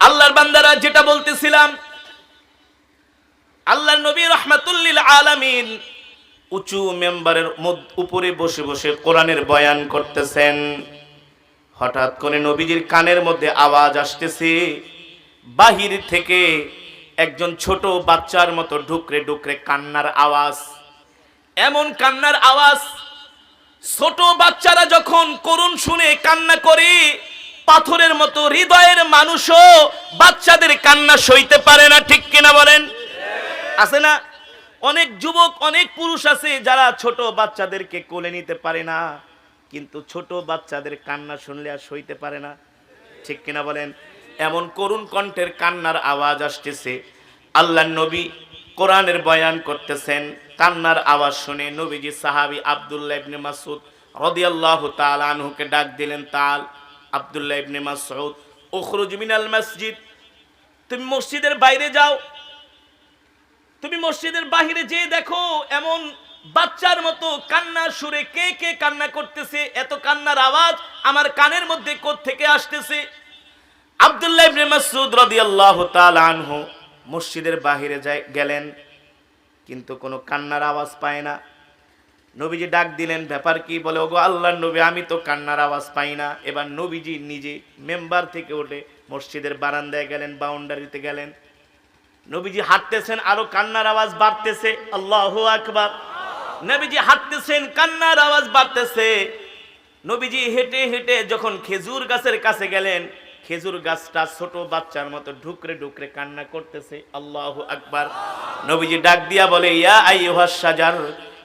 আল্লাহর বান্দারা যেটা বলতেছিলাম, আল্লাহর নবী রহমাতুল্লিল আলামিন উঁচু মেম্বারের উপরে বসে বসে কোরআনের বয়ান করতেছেন। হঠাৎ করে নবীজির কানের মধ্যে আওয়াজ আসতেছে, বাহির থেকে একজন ছোট বাচ্চার মতো ঢুকরে ঢুকরে কান্নার আওয়াজ। এমন কান্নার আওয়াজ, ছোট বাচ্চারা যখন করুণ শুনে কান্না করে পাথরের মতো, হৃদয়ের মানুষও বাচ্চাদের কান্না সইতে পারে না, ঠিক কিনা বলেন? আছে না? অনেক যুবক, অনেক পুরুষ আছে যারা ছোট বাচ্চাদেরকে কোলে নিতে পারে না, কিন্তু ছোট বাচ্চাদের কান্না শুনলে আর সইতে পারে না, ঠিক কিনা বলেন? এমন করুণ কণ্ঠের কান্নার আওয়াজ আসতেছে। আল্লাহ নবী কোরআনের বয়ান করতেছেন, কান্নার আওয়াজ শুনে নবীজি সাহাবি আব্দুল্লাহ ইবনে মাসুদ রাদিয়াল্লাহু তাআলা আনহুকে ডাক দিলেন, তাল আব্দুল্লাহ ইবনে মাসউদ, উখরুজ মিনাল মসজিদ। তুমি মসজিদের বাইরে যাও। তুমি মসজিদের বাহিরে যেয়ে দেখো, এমন বাচ্চার মতো কান্নার সুরে কে কে কান্না করতেছে, এত কান্নার আওয়াজ আমার কানের মধ্যে থেকে আসতেছে? আব্দুল্লাহ ইবনে মাসউদ রাদিয়াল্লাহু তাআলা আনহু মসজিদের বাহিরে যায়, গেলেন, কিন্তু কোনো কান্নার আওয়াজ পায় না। নবীজি ডাক দিলেন, ব্যাপার কি? বলে, ওগো আল্লাহর নবী, আমি তো কান্নার আওয়াজ পাই না। এবার নবীজি নিজে মেম্বার থেকে ওঠে মসজিদের বারান্দায় গেলেন, বাউন্ডারিতে গেলেন। নবীজি হাঁটতেছেন, আরও কান্নার আওয়াজ বাড়তেছে। আল্লাহ আকবার। নবীজি হাঁটতেছেন, কান্নার আওয়াজ বাড়তেছে। নবীজি হেঁটে হেঁটে যখন খেজুর গাছের কাছে গেলেন, খেজুর গাছটা ছোট বাচ্চার মতো ঢুকরে ঢুকরে কান্না করতেছে। আল্লাহ আকবার। নবীজি ডাক দিয়া বলে, ইয়া আইয়ুহাস সাজার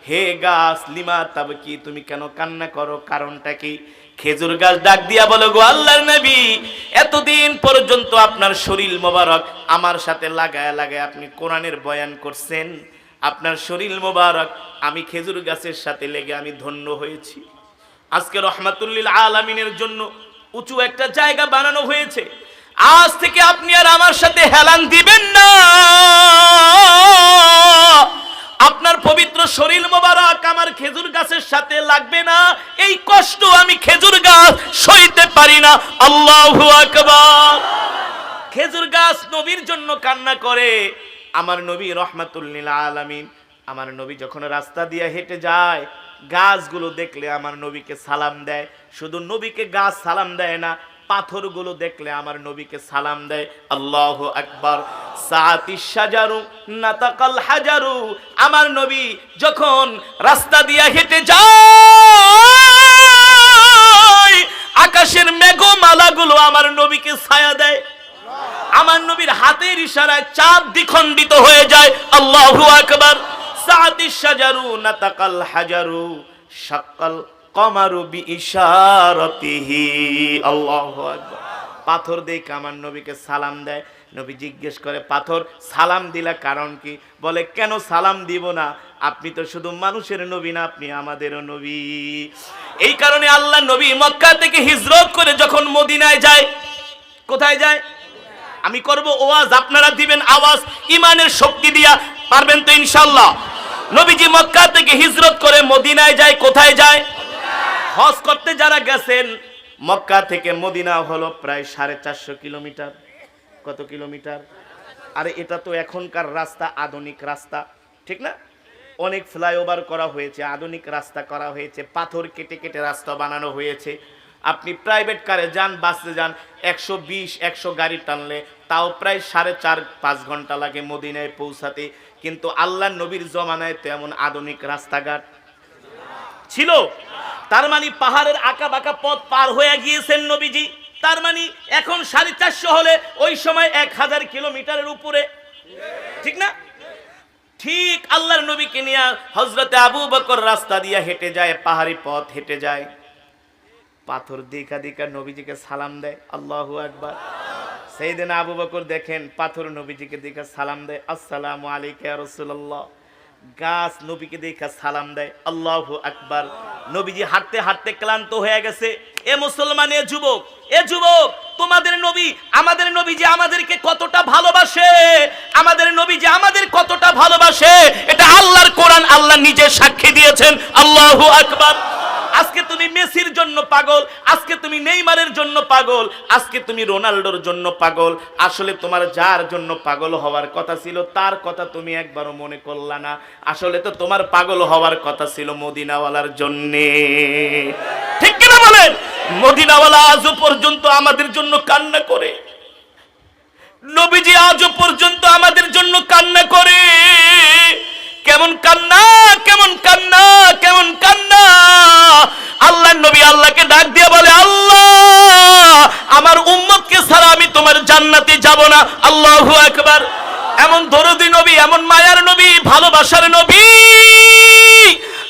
হে গাছ, লিমা তাবকি তুমি কেন কান্না করো? কারণটা কি? খেজুর গাছ ডাক দিয়া বলে গো আল্লাহর নবী, এতদিন পর্যন্ত আপনার শরীর মোবারক আমার সাথে লাগায় লাগায় আপনি কোরআনের বয়ান করছেন। আপনার শরীর মোবারক, আমি খেজুর গাছের সাথে লেগে আমি ধন্য হয়েছি। আজকে রহমাতুল্লিল আলামিনের জন্য উঁচু একটা জায়গা বানানো হয়েছে। আজ থেকে আপনি আর আমার সাথে হেলান দিবেন না। শরীর মোবারক আমার খেজুর গাছের সাথে লাগবে না। এই কষ্ট আমি খেজুর গাছ সইতে পারি না। আল্লাহু আকবার। খেজুর গাছ নবীর জন্য কান্না করে। আমার নবী রহমাতুল্লিল আলামিন, আমার নবী যখন রাস্তা দিয়ে হেঁটে যায়, গাছগুলো দেখলে আমার নবীকে সালাম দেয়। শুধু নবীকে গাছ সালাম দেয় না পাথরগুলো দেখলে আমার নবীকে সালাম দেয়, আল্লাহ আকবার সাজারু নাতাকাল হাজারু। আমার নবী যখন রাস্তা দিয়ে হেঁটে যায়, আকাশের মেঘমালাগুলো আমার নবীকে ছায়া দেয়। আমার নবীর হাতের ইশারায় চাঁদ দ্বিখণ্ডিত হয়ে যায়, আল্লাহু আকবার, সাআতি শাজারু, নাতাকাল হাজারু শাক্কাল কমারু বি ইশারাতিহি আল্লাহু আকবার। পাথর দেখে আমার নবীকে সালাম দেয়? নবী জিজ্ঞেস করে, পাথর, সালাম দিলা কারণ কি? বলে, কেন সালাম দিব না? আপনি তো শুধু মানুষের নবী না, আপনি আমাদেরও নবী। এই কারণে আল্লাহ নবী মক্কা থেকে হিজরত করে যখন মদিনায় যায়, কোথায় যায়? আমি করব ওয়াজ, আপনারা দিবেন আওয়াজ, ইমানের শক্তি দিয়া, পারবেন তো ইনশাল্লাহ নবীজি মক্কা থেকে হিজরত করে মদিনায় যায়, কোথায় যায়? হজ করতে যারা গেছেন, মক্কা থেকে মদিনা হলো প্রায় সাড়ে চারশো কিলোমিটার। কত কিলোমিটার? আরে, এটা তো এখনকার রাস্তা, আধুনিক রাস্তা। ঠিক না? অনেক ফ্লাইওভার করা হয়েছে, আধুনিক রাস্তা করা হয়েছে, পাথর কেটে কেটে রাস্তা বানানো হয়েছে। আপনি প্রাইভেট কারে যান বাসে যান, একশো বিশ, একশো গাড়ি টানলে তাও প্রায় সাড়ে চার, পাঁচ ঘণ্টা লাগে মদিনায় পৌঁছাতে। কিন্তু আল্লাহ নবীর জমানায় তো এমন আধুনিক রাস্তাঘাট ছিল। তার মানে পাহাড়ের আঁকা বাঁকা পথ পার হয়ে গিয়েছেন নবীজি। তার মানে এখন সাড়ে চারশো হলে ওই সময় এক হাজার কিলোমিটারের উপরে। ঠিক না? ঠিক আল্লাহর নবীকে নিয়ে হজরতে আবু বকর রাস্তা দিয়ে হেঁটে যায়, পাহাড়ি পথ হেঁটে যায়। পাথর দেখা দেখা নবীজিকে সালাম দেয়, আল্লাহ আকবার। সেই দিন আবু বকর দেখেন পাথর নবীজিকে দেখা সালাম দেয়, আসসালামু আলাইকা রসুল্লাহ গাছ নবীকে দেখা সালাম দেয়, আল্লাহ আকবার। নবীজি হাঁটতে হাঁটতে ক্লান্ত হয়ে গেছে। এ মুসলমান, এ যুবক এ যুবক, তোমাদের নবী, আমাদের নবী যে আমাদেরকে কতটা ভালোবাসে, আমাদের নবী যে আমাদের কতটা ভালোবাসে, এটা আল্লাহর কোরআন আল্লাহ নিজে সাক্ষী দিয়েছেন, আল্লাহ আকবার। আজকে তুমি মেসির জন্য পাগল, আজকে তুমি নেইমারের জন্য পাগল, আজকে তুমি রোনাল্ডোর জন্য পাগল। আসলে তোমার যার জন্য পাগল হওয়ার কথা ছিল, তার কথা তুমি একবারও মনে করলা না। আসলে তো তোমার পাগল হওয়ার কথা ছিল মদিনাওয়ালার জন্যে। ঠিক কিনা বলেন? মদিনাওয়ালা আজও পর্যন্ত আমাদের জন্য কান্না করে। নবীজি আজও পর্যন্ত আমাদের জন্য কান্না করে। কেমন কান্না কেমন কান্না। যাব না। আল্লাহু আকবার। এমন দরদি নবী, এমন মায়ার নবী, ভালোবাসার নবী।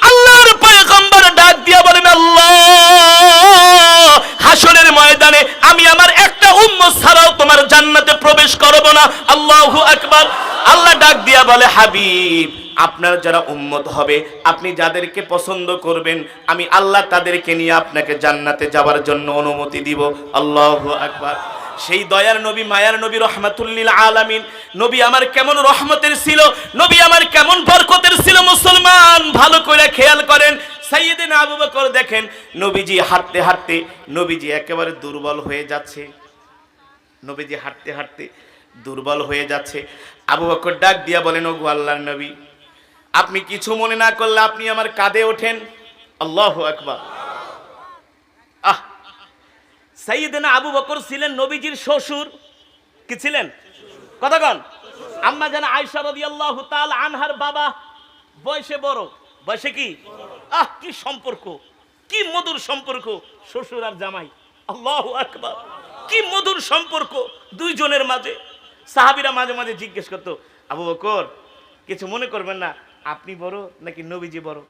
আল্লাহর পয়গম্বর ডাক দিয়া বলেন, আল্লাহ, হাসরের ময়দানে আমি আমার একটা উম্মত ছাড়াও তোমার জান্নাতে প্রবেশ করব না। আল্লাহু আকবার। আল্লাহ ডাক দিয়া বলে, হাবিব, আপনার যারা উম্মত হবে, আপনি যাদেরকে পছন্দ করবেন, আমি আল্লাহ তাদেরকে নিয়ে আপনাকে জান্নাতে যাওয়ার জন্য অনুমতি দিব। আল্লাহ আকবার। সেই দয়ার নবী, মায়ার নবী, রহমাতুল্লিল আলামিন। নবী আমার কেমন রহমতের ছিল, নবী আমার কেমন বরকতের ছিল মুসলমান। ভালো করে খেয়াল করেন, সাইয়েদিন আবু বকর দেখেন, নবীজি হাঁটতে হাঁটতে, নবীজি একেবারে দুর্বল হয়ে যাচ্ছে। নবীজি হাঁটতে হাঁটতে দুর্বল হয়ে যাচ্ছে। আবু বকর ডাক দিয়া বলেন, ওগো আল্লাহর নবী, আপনি কিছু মনে না করলে আপনি আমার কাঁধে ওঠেন। আল্লাহু আকবার। সাইয়েদিনা আবু বকর ছিলেন নবীজির শ্বশুর। কি ছিলেন? কতক্ষণ আম্মা জানা আয়সা রাদিয়াল্লাহু তাআলা আনহার বাবা বয়সে বড়। বয়সে কি? আহ, কি সম্পর্ক। কি মধুর সম্পর্ক। শ্বশুর আর জামাই। আল্লাহু আকবার। কি মধুর সম্পর্ক দুইজনের মাঝে। সাহাবীরা মাঝে মাঝে জিজ্ঞেস করতো, আবু বকর, কিছু মনে করবেন না, আপনি বড় নাকি নবীজি বড়?